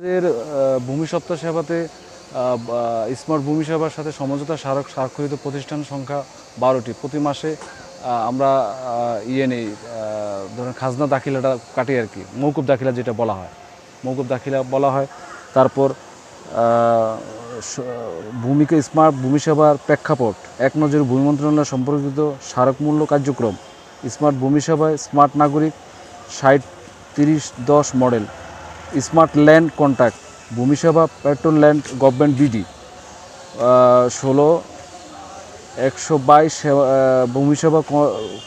আমাদের ভূমি সত্ত্ব সেবাতে স্মার্ট ভূমি সেবার সাথে সমঝোতা স্মারক স্বাক্ষরিত প্রতিষ্ঠান সংখ্যা বারোটি। প্রতি মাসে আমরা ইয়ে নেই ধরেন খাজনা দাখিলাটা কাটি আর কি, মৌকুব দাখিলা যেটা বলা হয়। মৌকুব দাখিলা বলা হয়। তারপর ভূমিকে স্মার্ট ভূমি সেবার প্রেক্ষাপট, এক নজরে ভূমি মন্ত্রণালয় সম্পর্কিত স্মারকমূল্য কার্যক্রম, স্মার্ট ভূমি সেবায় স্মার্ট নাগরিক ষাট, তিরিশ, দশ মডেল। স্মার্ট ল্যান্ড কন্ট্যাক্ট ভূমি সেবা পেট্রোল ল্যান্ড, গভর্নমেন্ট বিডি ষোলো, একশো বাইশ ভূমি সেবা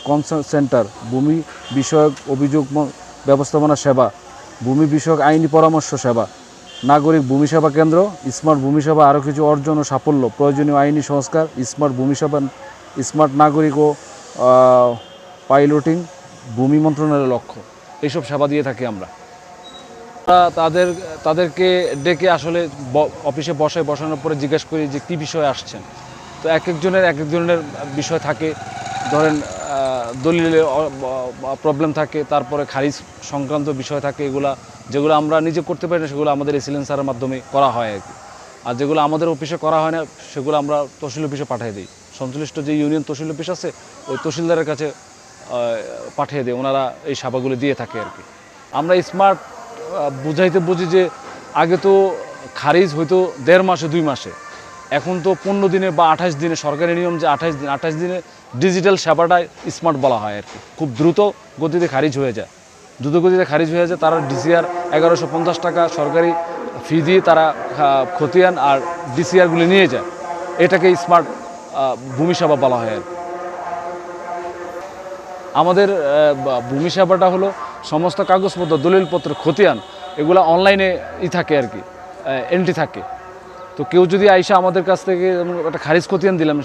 কনসার্ন সেন্টার, ভূমি বিষয়ক অভিযোগ ব্যবস্থাপনা সেবা, ভূমি বিষয়ক আইনি পরামর্শ সেবা, নাগরিক ভূমি সেবা কেন্দ্র, স্মার্ট ভূমি সেবা আরও কিছু অর্জন ও সাফল্য, প্রয়োজনীয় আইনি সংস্কার, স্মার্ট ভূমি সেবা স্মার্ট নাগরিক ও পাইলটিং, ভূমি মন্ত্রণালয়ের লক্ষ্য। এইসব সেবা দিয়ে থাকি আমরা। তাদের তাদেরকে ডেকে আসলে অফিসে বসায় বসানোর পরে জিজ্ঞেস করি যে কী বিষয়ে আসছেন। তো এক একজনের এক এক ধরনের বিষয় থাকে। ধরেন আহ, দলিলে প্রবলেম থাকে তারপরে খারিজ সংক্রান্ত বিষয় থাকে এগুলা যেগুলো আমরা নিজে করতে পারি না সেগুলো আমাদের এসিলেন স্যারের মাধ্যমে করা হয় আর কি। আর যেগুলো আমাদের অফিসে করা হয় না সেগুলো আমরা তহসিল অফিসে পাঠিয়ে দিই। সংশ্লিষ্ট যে ইউনিয়ন তহসিল অফিস আছে ওই তহসিলদারের কাছে পাঠিয়ে দেয় ওনারা এই সেবাগুলো দিয়ে থাকে আর কি। আমরা স্মার্ট বুঝাইতে বুঝি যে আগে তো খারিজ হয়তো দেড় মাসে, দুই মাসে। এখন তো পনেরো দিনে বা আঠাশ দিনে, সরকারি নিয়ম যে আঠাশ দিন, আঠাশ দিনে ডিজিটাল সেবাটা স্মার্ট বলা হয় আর কি। খুব দ্রুত গতিতে খারিজ হয়ে যায়। দ্রুত গতিতে খারিজ হয়ে যায়, তারা ডিসিআর এগারোশো পঞ্চাশ টাকা সরকারি ফি দিয়ে তারা খতিয়ান আর ডিসিআরগুলি নিয়ে যায়। এটাকে স্মার্ট ভূমি সেবা বলা হয় আর আমাদের ভূমি সেবাটা হলো সমস্ত কাগজপত্র, দলিলপত্র, খতিয়ান, এগুলো অনলাইনে ই থাকে আর কি এন্ট্রি থাকে। তো কেউ যদি আইসা আমাদের কাছ থেকে একটা খারিজ খতিয়ান দিলাম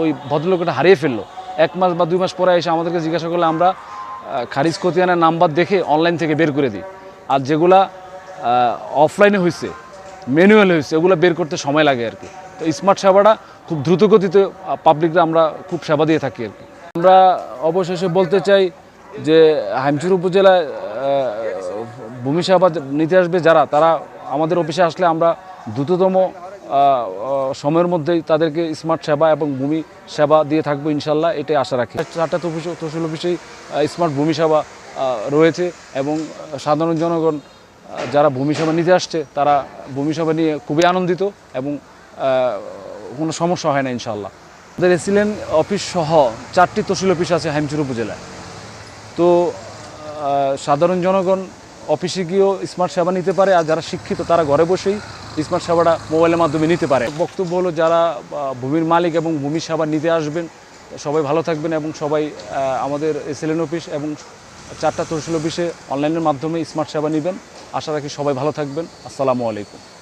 ওই ভদ্রলোকটা হারিয়ে ফেলল, এক মাস বা দুই মাস পরে এসে আমাদেরকে জিজ্ঞাসা করলে আমরা খারিজ খতিয়ানের নাম্বার দেখে অনলাইন থেকে বের করে দিই। আর যেগুলা অফলাইনে হয়েছে ম্যানুয়াল হয়েছে ওগুলো বের করতে সময় লাগে আর কি। তো স্মার্ট সেবাটা খুব দ্রুত গতিতে পাবলিকরা আমরা খুব সেবা দিয়ে থাকি আর কি। আমরা অবশেষে বলতে চাই যে হাইমচুর উপজেলায় ভূমি সেবা নিতে আসবে যারা, তারা আমাদের অফিসে আসলে আমরা দ্রুততম সময়ের মধ্যেই তাদেরকে স্মার্ট সেবা এবং ভূমি সেবা দিয়ে থাকব ইনশাল্লাহ, এটাই আশা রাখি। চারটা তহসিল তহসিল অফিসেই স্মার্ট ভূমি সেবা রয়েছে এবং সাধারণ জনগণ যারা ভূমি সেবা নিতে আসছে, তারা ভূমি সেবা নিয়ে খুবই আনন্দিত এবং কোনো সমস্যা হয় না ইনশাল্লাহ। আমাদের এসিলেন অফিস সহ চারটি তহসিল অফিস আছে হাইমচুর উপজেলায়। তো সাধারণ জনগণ অফিসে গিয়েও স্মার্ট সেবা নিতে পারে আর যারা শিক্ষিত তারা ঘরে বসেই স্মার্ট সেবাটা মোবাইলের মাধ্যমে নিতে পারে। বক্তব্য হলো যারা ভূমির মালিক এবং ভূমি সেবা নিতে আসবেন, সবাই ভালো থাকবেন এবং সবাই আমাদের এসএলএন অফিস এবং চারটা তহসিল অফিসে অনলাইনের মাধ্যমে স্মার্ট সেবা নেবেন। আশা রাখি সবাই ভালো থাকবেন। আসসালামু আলাইকুম।